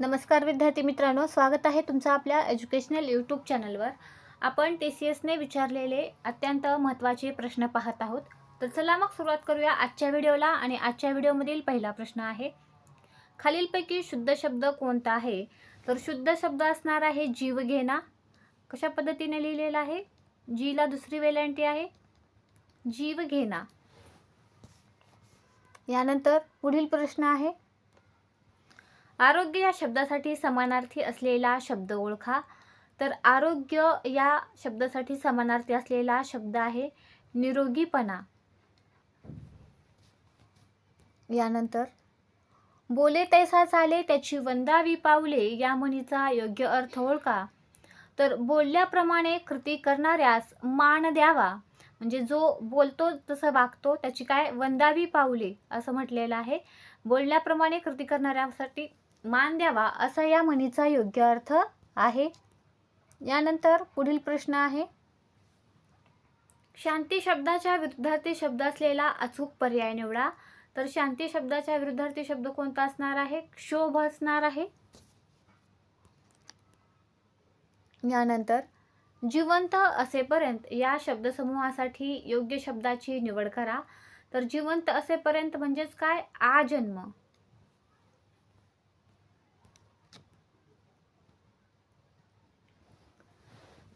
नमस्कार विद्यार्थी मित्रांनो स्वागत आहे तुमचं आपल्या एज्युकेशनल यूट्यूब चॅनलवर आपण टी सी एसने विचारलेले अत्यंत महत्त्वाचे प्रश्न पाहत आहोत. तर चला मग सुरुवात करूया आजच्या व्हिडिओला आणि आजच्या व्हिडिओमधील पहिला प्रश्न आहे खालीलपैकी शुद्ध शब्द कोणता आहे? तर शुद्ध शब्द असणार आहे जीवघेणा कशा पद्धतीने लिहिलेला आहे? जीला दुसरी वेलांटी आहे. जीवघेणा यानंतर पुढील प्रश्न आहे आरोग्य या शब्दासाठी समानार्थी असलेला शब्द ओळखा. तर आरोग्य या शब्दासाठी समानार्थी असलेला शब्द आहे निरोगीपणा. यानंतर बोले तैसा चाले त्याची वंदावी पावले या म्हणीचा योग्य अर्थ ओळखा. तर बोलल्याप्रमाणे कृती करणाऱ्यास मान द्यावा. म्हणजे जो बोलतो तसं वागतो त्याची काय? वंदावी पावले असं म्हटलेलं आहे. बोलल्याप्रमाणे कृती करणाऱ्यासाठी मान द्यावा असा या म्हणीचा योग्य अर्थ आहे. यानंतर पुढील प्रश्न आहे. शांती शब्दाच्या विरुद्धार्थी शब्द असलेला अचूक पर्याय निवडा. तर शांती शब्दाच्या विरुद्धार्थी शब्द कोणता असणार आहे? क्षोभ असणार आहे. यानंतर जिवंत असेपर्यंत या शब्दसमूहासाठी योग्य शब्दाची निवड करा. तर जिवंत असेपर्यंत म्हणजेच काय? आजन्म.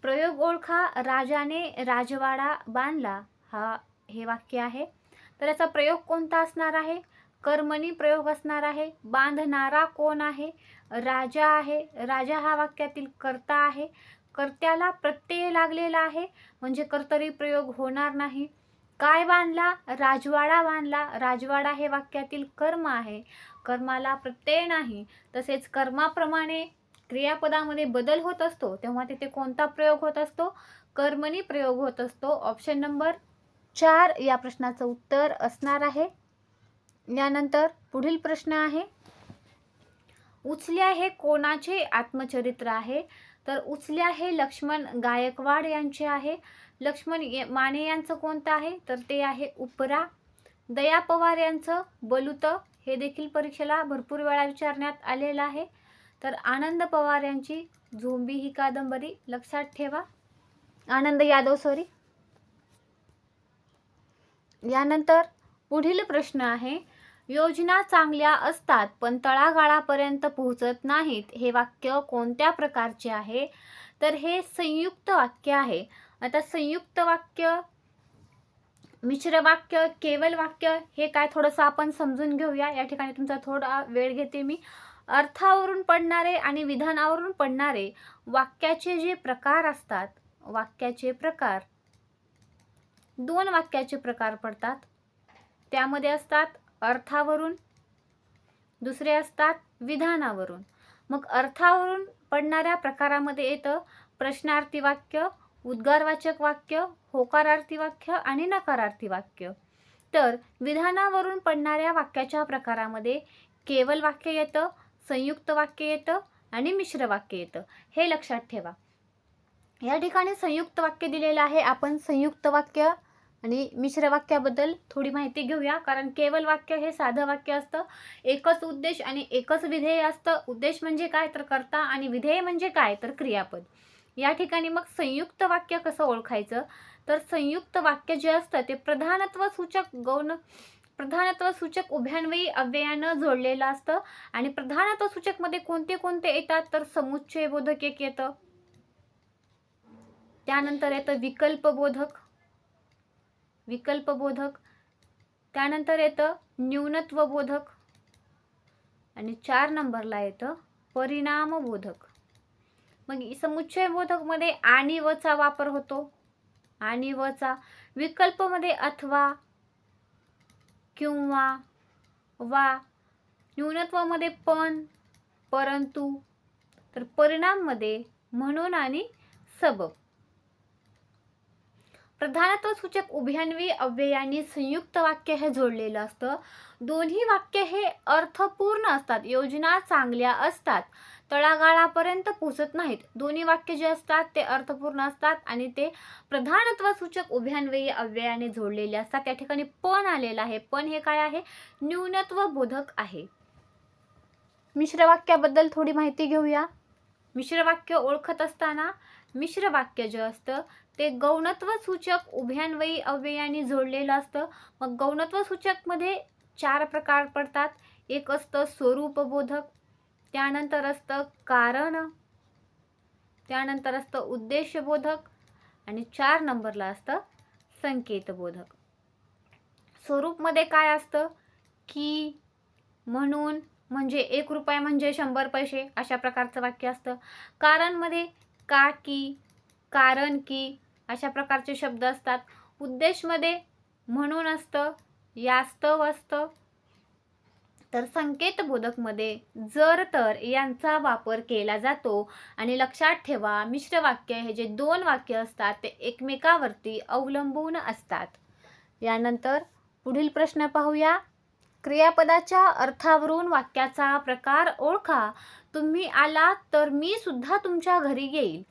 प्रयोग ओळखा राजाने राजवाडा बांधला हा हे वाक्य आहे. तर याचा प्रयोग कोणता असणार आहे? कर्मणी प्रयोग असणार आहे. बांधणारा कोण आहे? राजा आहे. राजा हा वाक्यातील कर्ता आहे. कर्त्याला प्रत्यय लागलेला आहे. म्हणजे कर्तरी प्रयोग होणार नाही. काय बांधला? राजवाडा बांधला. राजवाडा हे वाक्यातील कर्म आहे. कर्माला प्रत्यय नाही. तसेच कर्माप्रमाणे क्रियापदामध्ये बदल होत असतो तेव्हा तिथे कोणता प्रयोग होत असतो? कर्मणी प्रयोग होत असतो. ऑप्शन नंबर चार या प्रश्नाचं उत्तर असणार आहे. यानंतर पुढील प्रश्न आहे. उचल्या हे कोणाचे आत्मचरित्र आहे? तर उचल्या हे लक्ष्मण गायकवाड यांचे आहे. लक्ष्मण माने यांचं कोणतं आहे? तर ते आहे उपरा. दया पवार यांचं बलुत हे देखील परीक्षेला भरपूर वेळा विचारण्यात आलेलं आहे. तर आनंद पवार यांची झोंबी ही कादंबरी लक्षात ठेवा. आनंद यादव सॉरी यानंतर पुढील प्रश्न आहे योजना चांगल्या असतात पण तळागाळापर्यंत पोहोचत नाहीत हे वाक्य कोणत्या प्रकारचे आहे? तर हे संयुक्त वाक्य आहे. आता संयुक्त वाक्य मिश्र वाक्य केवल वाक्य हे काय थोडंसं आपण समजून घेऊया. या ठिकाणी तुमचा थोडा वेळ घेते मी. अर्थावरून पडणारे आणि विधानावरून पडणारे वाक्याचे जे प्रकार असतात वाक्याचे प्रकार दोन वाक्याचे प्रकार पडतात. त्यामध्ये असतात अर्थावरून दुसरे असतात विधानावरून. मग अर्थावरून पडणाऱ्या प्रकारामध्ये येतं प्रश्नार्थी वाक्य उद्गारवाचक वाक्य होकारार्थी वाक्य आणि नकारार्थी वाक्य. तर विधानावरून पडणाऱ्या वाक्याच्या प्रकारामध्ये केवल वाक्य येतं संयुक्त वाक्य येतं आणि मिश्र वाक्य येतं. हे लक्षात ठेवा. या ठिकाणी संयुक्त वाक्य दिलेलं आहे. आपण संयुक्त वाक्य आणि मिश्र वाक्याबद्दल थोडी माहिती घेऊया. कारण केवल वाक्य हे साधं वाक्य असतं. एकच उद्देश आणि एकच विधेय असतं. उद्देश म्हणजे काय तर करता आणि विधेय म्हणजे काय तर क्रियापद. या ठिकाणी मग संयुक्त वाक्य कसं ओळखायचं? तर संयुक्त वाक्य जे असतं ते प्रधानत्व सूचक गौण प्रधानत्व सूचक उभ्यान्वयी अव्ययानं जोडलेलं असतं. आणि प्रधानत्व सूचकमध्ये कोणते कोणते येतात? तर समुच्चय बोधक एक येतं. त्यानंतर येतं विकल्पबोधक विकल्पबोधक त्यानंतर येतं न्यूनत्व बोधक. आणि चार नंबरला येतं परिणामबोधक मग समुच्चय बोधकमध्ये आणि वचा वापर होतो. आणि वचा विकल्पमध्ये अथवा किंवा वा न्यूनत्वामध्ये पण परंतु तर परिणाममध्ये म्हणून आणि सबब. प्रधानत्व सूचक उभयान्वी अव्ययानी संयुक्त वाक्य हे जोडलेलं असतं. दोन्ही वाक्य हे अर्थपूर्ण असतात योजना चांगल्या असतात तळागाळापर्यंत पोचत नाहीत. दोन्ही वाक्य जे असतात ते अर्थपूर्ण असतात आणि ते प्रधानत्व सूचक उभयान्वयी अव्ययाने जोडलेले असतात. त्या ठिकाणी पण आलेलं आहे. पण हे काय आहे? न्यूनत्व बोधक आहे. मिश्र वाक्याबद्दल थोडी माहिती घेऊया. मिश्र वाक्य ओळखत असताना मिश्र वाक्य जे असतं ते गौणत्व सूचक उभ्यान्वयी अव्ययाने जोडलेलं असतं. मग गौणत्व सूचकमध्ये चार प्रकार पडतात. एक असतं स्वरूपबोधक त्यानंतर असतं कारण त्यानंतर असतं उद्देशबोधक आणि चार नंबरला असतं संकेतबोधक. स्वरूपमध्ये काय असतं? की म्हणून म्हणजे एक रुपया म्हणजे शंभर पैसे अशा प्रकारचं वाक्य असतं. कारणमध्ये का की कारण की अशा प्रकारचे शब्द असतात. उद्देशमध्ये म्हणून असतं यास्तव असतं तर संकेतबोधकमध्ये जर तर यांचा वापर केला जातो आणि लक्षात ठेवा मिश्र वाक्य हे जे दोन वाक्य असतात ते एकमेकावरती अवलंबून असतात. यानंतर पुढील प्रश्न पाहूया. क्रियापदाच्या अर्थावरून वाक्याचा प्रकार ओळखा. तुम्ही आलात तर मी सुद्धा तुमच्या घरी येईल.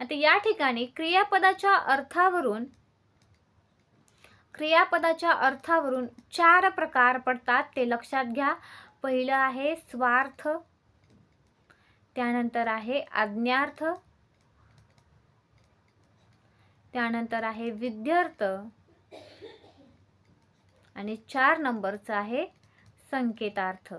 आता या ठिकाणी क्रियापदाच्या अर्थावरून क्रियापदाच्या अर्थावरून चार प्रकार पडतात ते लक्षात घ्या. पहिलं आहे स्वार्थ त्यानंतर आहे आज्ञार्थ त्यानंतर आहे विद्यार्थ आणि चार नंबरचं आहे संकेतार्थ.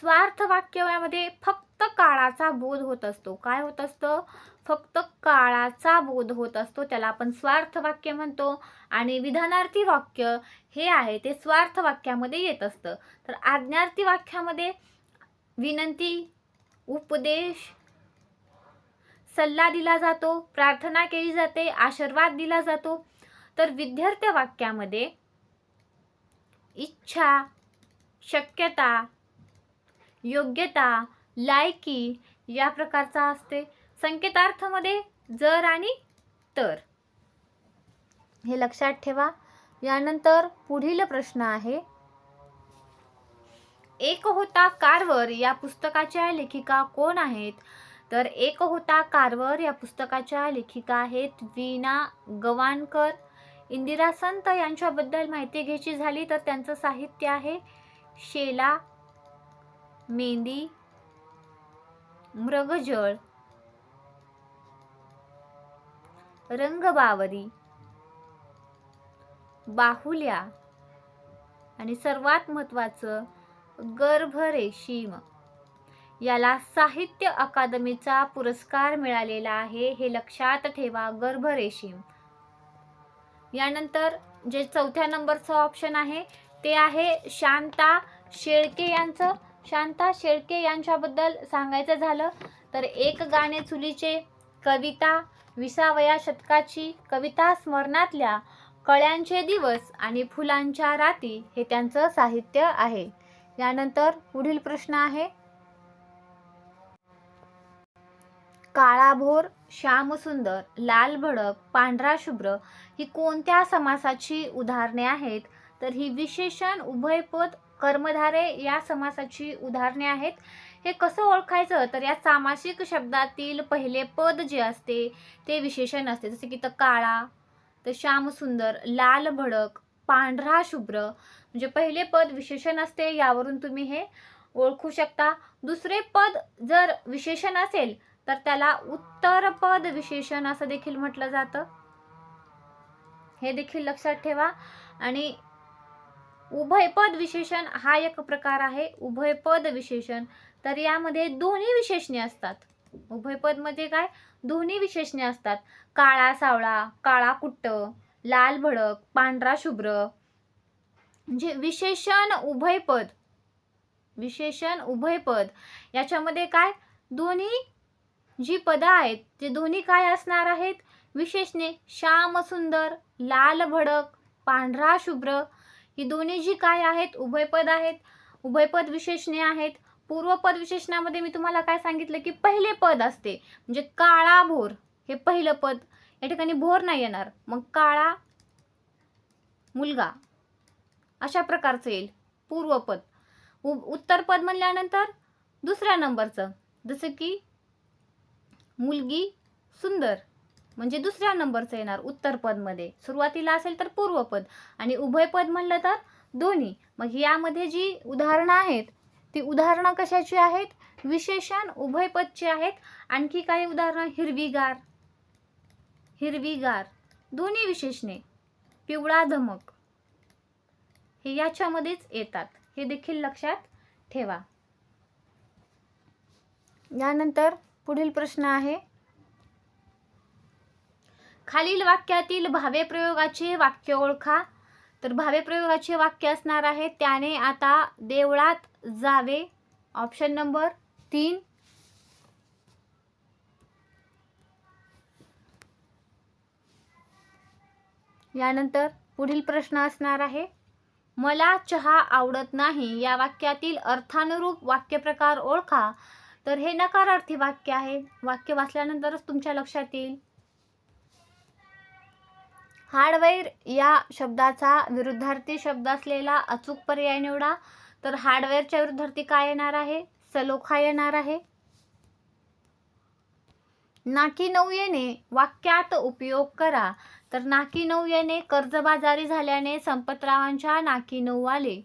स्वार्थ वाक्यामध्ये फक्त काळाचा बोध होत असतो. काय होत असतं? फक्त काळाचा बोध होत असतो. त्याला आपण स्वार्थ वाक्य म्हणतो आणि विधानार्थी वाक्य हे आहे ते स्वार्थ वाक्यामध्ये येत असतं. तर आज्ञार्थी वाक्यामध्ये विनंती उपदेश सल्ला दिला जातो प्रार्थना केली जाते आशीर्वाद दिला जातो. तर विद्यार्थी वाक्यामध्ये इच्छा शक्यता योग्यता लायकी या प्रकारचा असते. संकेतार्थमध्ये जर आणि तर. हे लक्षात ठेवा. यानंतर पुढील प्रश्न आहे. एक होता कारवर या पुस्तकाच्या लेखिका कोण आहेत? तर एक होता कारवर या पुस्तकाच्या लेखिका आहेत वीणा गवाणकर इंदिरा संत यांच्याबद्दल माहिती घ्यायची झाली तर त्यांचं साहित्य आहे शेला मेंदी मृगजळ रंगबावरी बाहुल्या आणि सर्वात महत्वाचं गर्भरेशीम. याला साहित्य अकादमीचा पुरस्कार मिळालेला आहे हे लक्षात ठेवा गर्भरेशीम. यानंतर जे चौथ्या नंबरचं ऑप्शन आहे ते आहे शांता शेळके यांचं. शांता शेळके यांच्याबद्दल सांगायचं झालं तर एक गाणे चुलीचे कविता विसावया शतकाची कविता स्मरणातल्या कळ्यांचे दिवस आणि फुलांच्या राती हे त्यांचं साहित्य आहे. यानंतर पुढील प्रश्न आहे काळाभोर श्यामसुंदर लाल भडक पांढरा शुभ्र ही कोणत्या समासाची उदाहरणे आहेत? तर ही विशेषण उभयपद कर्मधारे या समासाची उदाहरणे आहेत. हे कसं ओळखायचं? तर या सामासिक शब्दातील पहिले पद जे असते ते विशेषण असते. जसे की तर काळा तर श्यामसुंदर लाल भडक पांढरा शुभ्र म्हणजे पहिले पद विशेषण असते यावरून तुम्ही हे ओळखू शकता. दुसरे पद जर विशेषण असेल तर त्याला उत्तरपद विशेषण असं देखील म्हटलं जातं. हे देखील लक्षात ठेवा. आणि उभयपद विशेषण हा एक प्रकार आहे. उभयपद विशेषण. तर यामध्ये दोन्ही विशेषणे असतात. उभयपद म्हणजे काय? दोन्ही विशेषणे असतात. काळा सावळा काळा कुट्ट लाल भडक पांढरा शुभ्र. म्हणजे विशेषण उभयपद. विशेषण उभयपद. याच्यामध्ये काय? दोन्ही जी पदं आहेत ते दोन्ही काय असणार आहेत? विशेषणे श्याम सुंदर लाल भडक पांढरा शुभ्र ही दोन्ही जी काय आहेत उभयपद आहेत. उभयपद विशेषणे आहेत. पूर्वपद विशेषणामध्ये मी तुम्हाला काय सांगितलं की पहिले पद असते. म्हणजे काळा भोर हे पहिलं पद. या ठिकाणी भोर नाही येणार. मग काळा मुलगा. अशा प्रकारचं येईल पूर्वपद उ उत्तरपद म्हणल्यानंतर दुसऱ्या नंबरचं. जसं की मुलगी सुंदर. म्हणजे दुसऱ्या नंबरचं येणार उत्तरपदमध्ये सुरुवातीला असेल तर पूर्वपद आणि उभयपद म्हणलं तर दोन्ही. मग यामध्ये जी उदाहरणं आहेत ती उदाहरणं कशाची आहेत? विशेषण उभयपदची आहेत. आणखी काही उदाहरणं? हिरवीगार. हिरवीगार. दोन्ही विशेषणे. पिवळा धमक. हे याच्यामध्येच येतात. हे देखील लक्षात ठेवा. यानंतर पुढील प्रश्न आहे. खालील वाक्यातील भावे प्रयोगाचे वाक्य ओळखा. तर भावे प्रयोगाचे वाक्य असणार आहे त्याने आता देवळात जावे. ऑप्शन नंबर तीन. यानंतर पुढील प्रश्न असणार आहे. मला चहा आवडत नाही या वाक्यातील अर्थानुरूप वाक्यप्रकार ओळखा. तर हे नकारार्थी वाक्य आहे. वाक्य वाचल्यानंतरच तुमच्या लक्षात येईल. हार्डवेअर या शब्दाचा विरुद्धार्थी शब्द असलेला अचूक पर्याय निवडा. तर हार्डवेअरच्या विरुद्धार्थी काय येणार आहे? सलोखा येणार आहे. नाकी नऊ येणे वाक्यात उपयोग करा. तर नाकी नऊ येणे कर्जबाजारी झाल्याने संपतरावांच्या नाकी नऊ आले.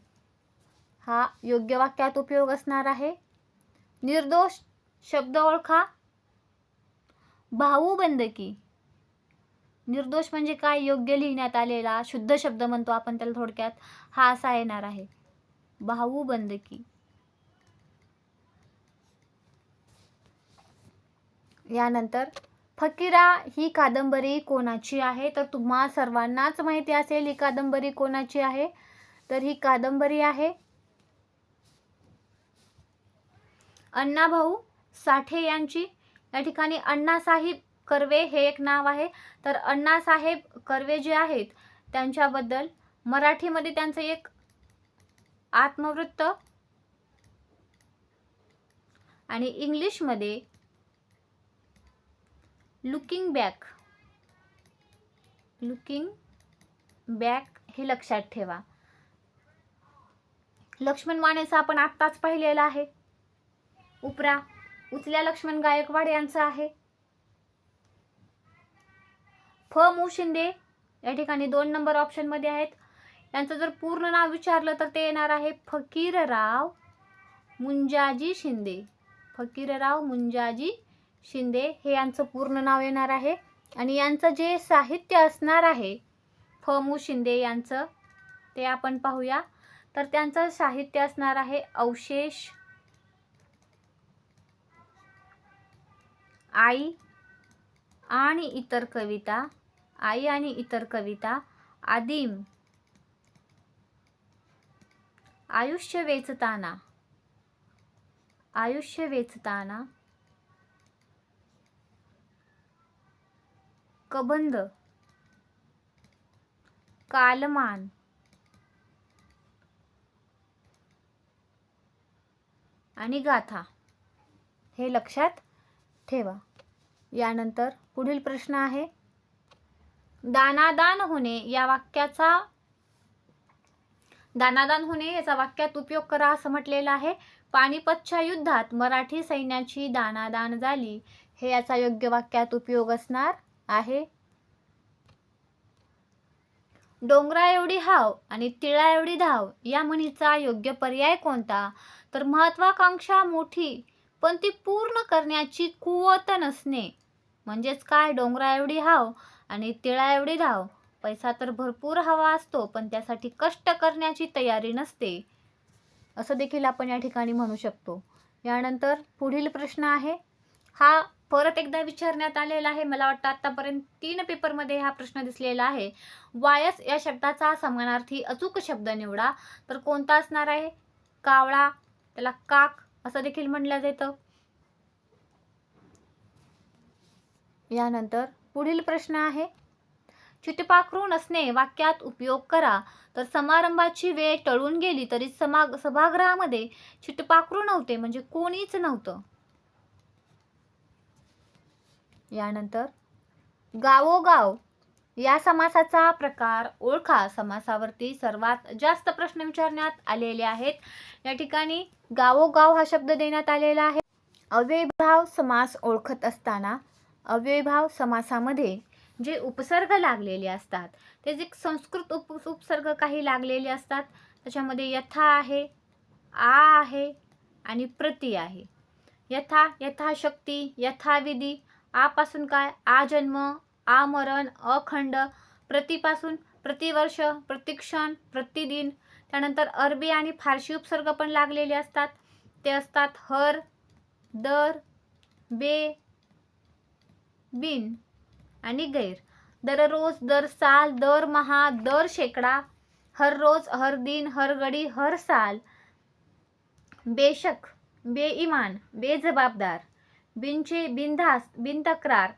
हा योग्य वाक्यात उपयोग असणार आहे. निर्दोष शब्द ओळखा. भाऊ बंदकी. निर्दोष म्हणजे काय? योग्य लिहिण्यात आलेला शुद्ध शब्द म्हणतो आपण त्याला थोडक्यात. हा असा येणार आहे. भाऊ बंदकी. यानंतर फकीरा ही कादंबरी कोणाची आहे? तर तुम्हा सर्वांनाच माहिती असेल ही कादंबरी कोणाची आहे? तर ही कादंबरी आहे अण्णाभाऊ साठे यांची. या ठिकाणी अण्णासाहेब कर्वे हे एक नाव आहे. तर अण्णासाहेब कर्वे जे आहेत त्यांच्याबद्दल मराठीमध्ये त्यांचं एक आत्मवृत्त आणि इंग्लिशमध्ये लुकिंग बॅक. लुकिंग बॅक हे लक्षात ठेवा. लक्ष्मण मानेचा आपण आत्ताच पाहिलेला आहे. उपरा उचल्या लक्ष्मण गायकवाड यांचा आहे. फ. मु. शिंदे या ठिकाणी दोन नंबर ऑप्शनमध्ये आहेत. यांचं जर पूर्ण नाव विचारलं तर ते येणार आहे फकीरराव मुंजाजी शिंदे. फकीरराव मुंजाजी शिंदे हे यांचं पूर्ण नाव येणार आहे. आणि यांचं जे साहित्य असणार आहे फ. मु. शिंदे यांचं ते आपण पाहूया. तर त्यांचं साहित्य असणार आहे अवशेष आई आणि इतर कविता आई आणि इतर कविता आदिम. आयुष्य वेचताना. आयुष्य वेचताना. कबंद. कालमान. आणि गाथा. हे लक्षात ठेवा. यानंतर पुढील प्रश्न आहे. दानादान होणे या वाक्याचा दानादान होणे याचा वाक्यात उपयोग करा असं म्हटलेलं आहे. पानिपतच्या युद्धात मराठी सैन्याची दानादान झाली. हे याचा योग्य वाक्यात उपयोग असणार आहे. डोंगरा एवढी हाव आणि तिळा एवढी धाव या म्हणीचा योग्य पर्याय कोणता? तर महत्वाकांक्षा मोठी पण ती पूर्ण करण्याची कुवत नसणे. म्हणजेच काय? डोंगरा एवढी हाव आणि तिळा एवढी धाव. पैसा तर भरपूर हवा असतो पण त्यासाठी कष्ट करण्याची तयारी नसते. असं देखील आपण या ठिकाणी म्हणू शकतो. यानंतर पुढील प्रश्न आहे. हा परत एकदा विचारण्यात आलेला आहे. मला वाटतं आत्तापर्यंत तीन पेपरमध्ये हा प्रश्न दिसलेला आहे. वायस या शब्दाचा समानार्थी अचूक शब्द निवडा. तर कोणता असणार आहे? कावळा त्याला काक असं देखील म्हणलं जातं. यानंतर पुढील प्रश्न आहे. चितपाखरू नसणे वाक्यात उपयोग करा. तर समारंभाची वेळ टळून गेली तरी समा सभागृहामध्ये चितपाखरू नव्हते म्हणजे कोणीच नव्हतं. यानंतर गावोगाव. या समासाचा प्रकार ओळखा. समासावरती सर्वात जास्त प्रश्न विचारण्यात आलेले आहेत. या ठिकाणी गावोगाव हा शब्द देण्यात आलेला आहे. अव्ययभाव समास ओळखत असताना अव्ययभाव समासामध्ये जे उपसर्ग लागलेले असतात ते जे संस्कृत उप उपसर्ग काही लागलेले असतात त्याच्यामध्ये यथा आहे आ आहे आणि प्रति आहे. यथा यथाशक्ती यथाविधी आपासून काय? आ जन्म आमरण अखंड प्रतिपासून प्रतिवर्ष प्रतिक्षण प्रतिदिन त्यानंतर अरबी आणि फारशी उपसर्ग पण लागलेले असतात. ते असतात हर दर बे बिन आणि गैर. दररोज दर साल दर महा दर शेकडा. हर रोज हर दिन हर घडी हर साल. बेशक बेईमान बेजबाबदार. बिनचे बिनधास्त बिनतक्रार.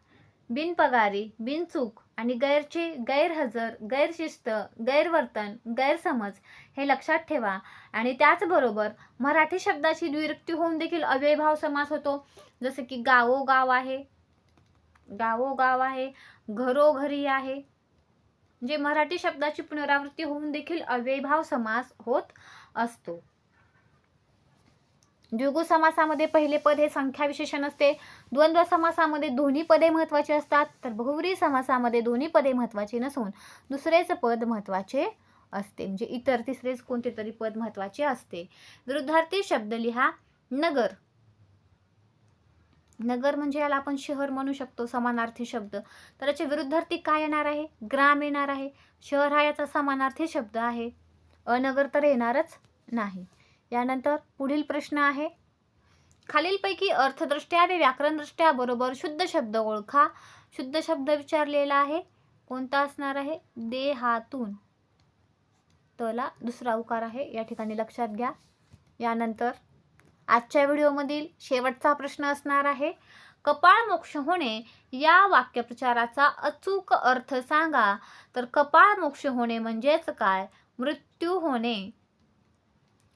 बिनपगारी बिनचूक आणि गैरचे गैरहजर गैरशिस्त गैरवर्तन गैरसमज हे लक्षात ठेवा. आणि त्याचबरोबर मराठी शब्दाची द्विरक्ती होऊन देखील अव्ययभाव समास होतो. जसं की गावोगाव आहे गावोगाव आहे घरोघरी आहे. म्हणजे मराठी शब्दाची पुनरावृत्ती होऊन देखील अव्ययभाव समास होत असतो. द्विगु समासामध्ये पहिले पद हे संख्या विशेषण असते द्वंद्व समासामध्ये दोन्ही पदे महत्त्वाची असतात. तर बहुव्री समासामध्ये दोन्ही पदे महत्त्वाची नसून दुसरेच पद महत्त्वाचे असते. म्हणजे इतर तिसरेच कोणते तरी पद महत्त्वाचे असते. विरुद्धार्थी शब्द लिहा नगर. नगर म्हणजे याला आपण शहर म्हणू शकतो समानार्थी शब्द. तर याचे विरुद्धार्थी काय येणार आहे? ग्राम येणार आहे. शहर हा याचा समानार्थी शब्द आहे. अनगर तर येणारच नाही. यानंतर पुढील प्रश्न आहे. खालीलपैकी अर्थदृष्ट्या आणि व्याकरणदृष्ट्या बरोबर शुद्ध शब्द ओळखा. शुद्ध शब्द विचारलेला आहे. कोणता असणार आहे? देहातून. तला दुसरा उकार आहे. या ठिकाणी लक्षात घ्या. यानंतर आजच्या व्हिडिओमधील शेवटचा प्रश्न असणार आहे. कपाळ मोक्ष होणे या वाक्यप्रचाराचा अचूक अर्थ सांगा. तर कपाळ मोक्ष होणे म्हणजेच काय? मृत्यू होणे.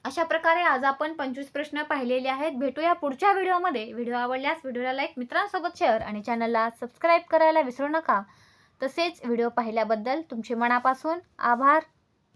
अशा प्रकारे आज आपण पंचवीस प्रश्न पाहिलेले आहेत. भेटूया पुढच्या व्हिडिओमध्ये. व्हिडिओ आवडल्यास व्हिडिओला लाईक मित्रांसोबत शेअर आणि चॅनलला सबस्क्राईब करायला विसरू नका. तसेच व्हिडिओ पाहिल्याबद्दल तुमचे मनापासून आभार.